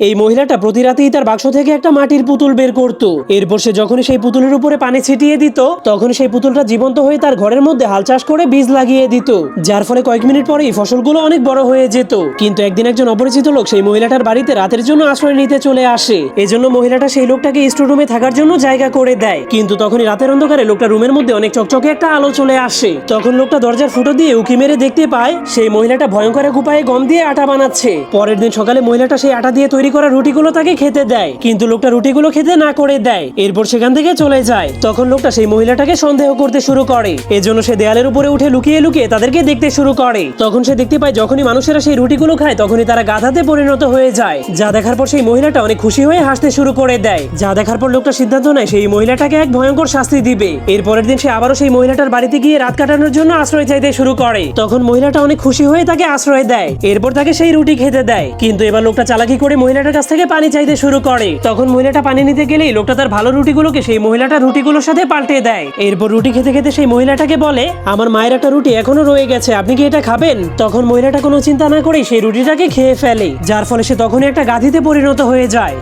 এই মহিলাটা প্রতি রাতেই তার বাক্স থেকে একটা মাটির পুতুল বের করত। এরপর সে যখন সেই পুতুলের উপরে পানি ছিটিয়ে দিত তখন সেই পুতুলটা জীবন্ত হয়ে তার ঘরের মধ্যে হাল চাষ করে বীজ লাগিয়ে দিত। যার ফলে কয়েক মিনিট পরেই ফসলগুলো অনেক বড় হয়ে যেত। কিন্তু একদিন একজন অপরিচিত লোক সেই মহিলাটার বাড়িতে রাতের জন্য আশ্রয় নিতে চলে আসে। এজন্য মহিলাটা সেই লোকটাকে স্টোরুমে থাকার জন্য জায়গা করে দেয়। কিন্তু তখনই রাতের অন্ধকারে লোকটা রুমের মধ্যে অনেক চকচকে একটা আলো চলে আসে। তখন লোকটা দরজার ফুটো দিয়ে উকি মেরে দেখতে পায়, সেই মহিলাটা ভয়ঙ্কর এক উপায়ে গম দিয়ে আটা বানাচ্ছে। পরের দিন সকালে মহিলাটা সেই আটা দিয়ে তৈরি করা রুটিগুলো তাকে খেতে দেয়, কিন্তু লোকটা রুটিগুলো খেতে না করে দেয়। এরপর সেখান থেকে চলে যায়। তখন লোকটা সেই মহিলাটাকে সন্দেহ করতে শুরু করে। এজন্য সে দেয়ালের উপরে উঠে লুকিয়ে লুকিয়ে তাদেরকে দেখতে শুরু করে। তখন সে দেখতে পায়, যখনই মানুষেরা সেই রুটিগুলো খায়, তখনই তারা গাধাতে পরিণত হয়ে যায়। যা দেখার পর সেই মহিলাটা অনেক খুশি হয়ে হাসতে শুরু করে দেয়। যা দেখার পর লোকটা সিদ্ধান্ত নেয়, সেই মহিলাটাকে এক ভয়ঙ্কর শাস্তি দিবে। এর পরের দিন সে আবারও সেই মহিলাটার বাড়িতে গিয়ে রাত কাটানোর জন্য আশ্রয় চাইতে শুরু করে। তখন মহিলাটা অনেক খুশি হয়ে তাকে আশ্রয় দেয়। এরপর তাকে সেই রুটি খেতে দেয়। কিন্তু এবার লোকটা চালাকি করে মহিলাটার কাছ থেকে পানি চাইতে শুরু করে। তখন মহিলাটা পানি নিতে গেলেই লোকটা তার ভালো রুটিগুলোকে সেই মহিলাটা রুটিগুলোর সাথে পাল্টে দেয়। এরপর রুটি খেতে খেতে সেই মহিলাটাকে বলে, আমার মায়ের একটা রুটি এখনও রয়ে গেছে, আপনি কি এটা খাবেন? তখন মহিলাটা কোনো চিন্তা না করেই সেই রুটিটাকে খেয়ে ফেলে, যার ফলে সে তখনই একটা গাধিতে পরিণত হয়ে যায়।